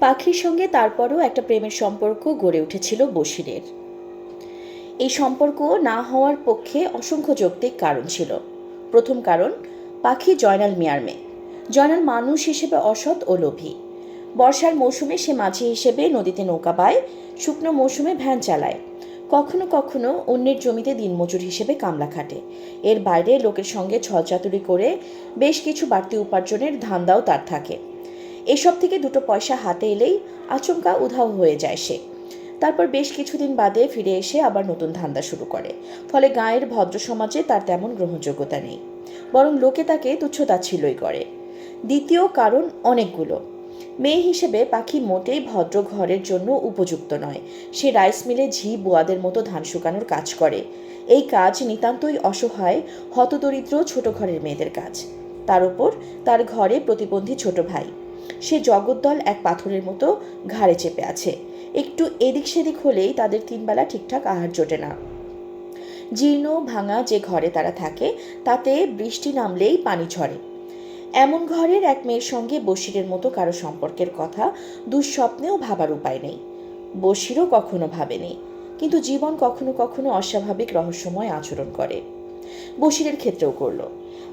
পাখির সঙ্গে তারপরও একটা প্রেমের সম্পর্ক গড়ে উঠেছিল বশিরের। এই সম্পর্ক না হওয়ার পক্ষে অসংখ্য যৌক্তিক কারণ ছিল। প্রথম কারণ, পাখি জয়নাল মিয়ার মেয়ে। জয়নাল মানুষ হিসেবে অসৎ ও লোভী। বর্ষার মৌসুমে সে মাঝি হিসেবে নদীতে নৌকা বায়, শুকনো মৌসুমে ভ্যান চালায়। কখনো কখনো অন্যের জমিতে দিনমজুর হিসেবে কামলা খাটে। এর বাইরে লোকের সঙ্গে ছলচাতুরি করে বেশ কিছু বাড়তি উপার্জনের ধান্দাও তার থাকে। এসব থেকে দুটো পয়সা হাতে এলেই আচমকা উধাও হয়ে যায় সে। তারপর বেশ কিছুদিন বাদে ফিরে এসে আবার নতুন ধান্দা শুরু করে। ফলে গাঁয়ের ভদ্র সমাজে তার তেমন গ্রহণযোগ্যতা নেই। বরং লোকে তাকে তুচ্ছতাচ্ছিল্যই করে। দ্বিতীয় কারণ অনেকগুলো। মেয়ে হিসেবে পাখি মোটেই ভদ্র ঘরের জন্য উপযুক্ত নয়। সে রাইস মিলে ঝি বোয়াদের মতো ধান শুকানোর কাজ করে। এই কাজ নিতান্তই অসহায়, হতদরিদ্র ছোট ঘরের মেয়েদের কাজ। তার উপর তার ঘরে প্রতিবন্ধী ছোট ভাই। সে জগদ্দল এক পাথরের মতো ঘাড়ে চেপে আছে। একটু এদিক সেদিক হলেই তাদের তিনবেলা ঠিকঠাক আহার জোটে না। জীর্ণ, ভাঙা যে ঘরে তারা থাকে, তাতে বৃষ্টি নামলেই পানি ঝরে। এমন ঘরের এক মেয়ের সঙ্গে বশিরের মতো কারও সম্পর্কের কথা দুঃস্বপ্নেও ভাবার উপায় নেই। বশিরও কখনো ভাবেনি, কিন্তু জীবন কখনো কখনো অস্বাভাবিক রহস্যময় আচরণ করে। বশিরের ক্ষেত্রেও করল।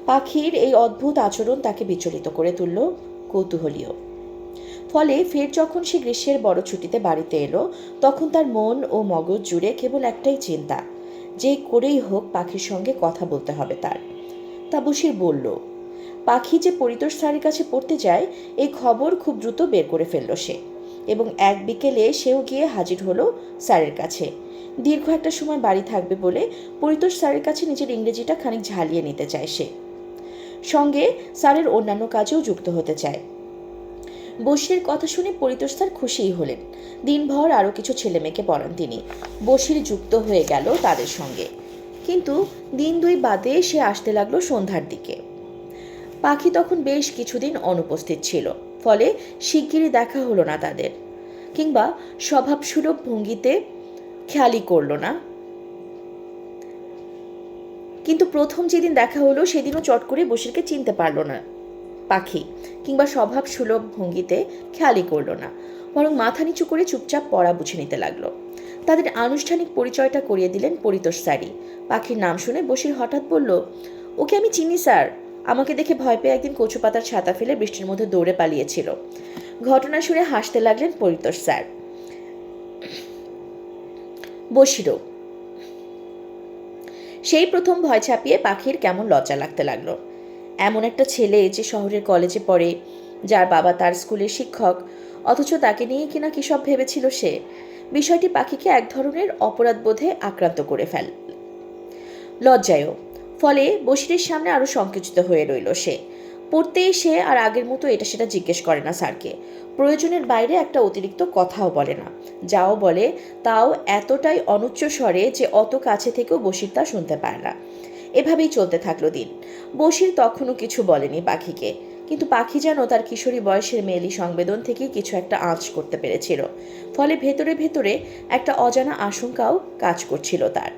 পাখির এই অদ্ভুত আচরণ তাকে বিচলিত করে তুলল। কৌতূহলীয় ফলে ফের যখন সে গ্রীষ্মের বড় ছুটিতে বাড়িতে এলো, তখন তার মন ও মগজ জুড়ে কেবল একটাই চিন্তা, যে করেই হোক পাখির সঙ্গে কথা বলতে হবে তার। তা বসির বলল, পাখি যে পরিতোষ স্যারের কাছে পড়তে যায় এই খবর খুব দ্রুত বের করে ফেলল সে এবং এক বিকেলে সেও গিয়ে হাজির হলো স্যারের কাছে। দীর্ঘ একটা সময় বাড়ি থাকবে বলে পরিতোষ স্যারের কাছে নিজের ইংরেজিটা খানিক ঝালিয়ে নিতে চায় সে। সঙ্গে স্যারের অন্যান্য কাজেও যুক্ত হতে চায়। বশিরের কথা শুনে পরিতোষ স্যার খুশিই হলেন। দিনভর আরও কিছু ছেলেমেয়েকে পড়ান তিনি। বসির যুক্ত হয়ে গেল তাদের সঙ্গে। কিন্তু দিন দুই বাদে সে আসতে লাগল সন্ধ্যার দিকে। পাখি তখন বেশ কিছুদিন অনুপস্থিত ছিল, ফলে শিগগিরই দেখা হলো না তাদের, কিংবা স্বভাবসুলভ ভঙ্গিতে খেয়ালই করল না। কিন্তু প্রথম যেদিন দেখা হলো, সেদিনও চট করে বসিরকে চিনতে পারল না। পাখি কিংবা স্বভাব সুলভ ভঙ্গিতে খেয়ালই করল না, বরং মাথা নিচু করে চুপচাপ পড়া বুঝে নিতে লাগল। তাদের আনুষ্ঠানিক পরিচয়টা করিয়ে দিলেন পরিতোষ স্যারই। পাখির নাম শুনে বসির হঠাৎ বলল, ওকে আমি চিনি, স্যার। আমাকে দেখে ভয় পেয়ে একদিন কচু পাতার ছাতা ফেলে বৃষ্টির মধ্যে দৌড়ে পালিয়েছিল। ঘটনা শুনে হাসতে লাগলেন পরিতোষ স্যার। বসিরও সেই প্রথম ভয় ছাপিয়ে পাখির কেমন লজ্জা লাগতে লাগল। এমন একটা ছেলে যে শহরের কলেজে পড়ে, যার বাবা তার স্কুলের শিক্ষক, অথচ তাকে নিয়ে কিনা কী সব ভেবেছিল সে, বিষয়টি পাখিকে এক ধরনের অপরাধ বোধে আক্রান্ত করে ফেল, লজ্জায়ও। ফলে বসিরের সামনে আরও সংকুচিত হয়ে রইল সে। পড়তে এসে আর আগের মতো এটা সেটা জিজ্ঞেস করে না স্যারকে। প্রয়োজনের বাইরে একটা অতিরিক্ত কথাও বলে না। যাও বলে, তাও এতটাই অনুচ্চ স্বরে যে অত কাছে থেকেও বসির তা শুনতে পায় না। এভাবেই চলতে থাকল দিন। বসির তখনও কিছু বলেনি পাখিকে। কিন্তু পাখি যেন তার কিশোরী বয়সের মেয়েলি সংবেদন থেকে কিছু একটা আঁচ করতে পেরেছিল। ফলে ভেতরে ভেতরে একটা অজানা আশঙ্কাও কাজ করছিল তার।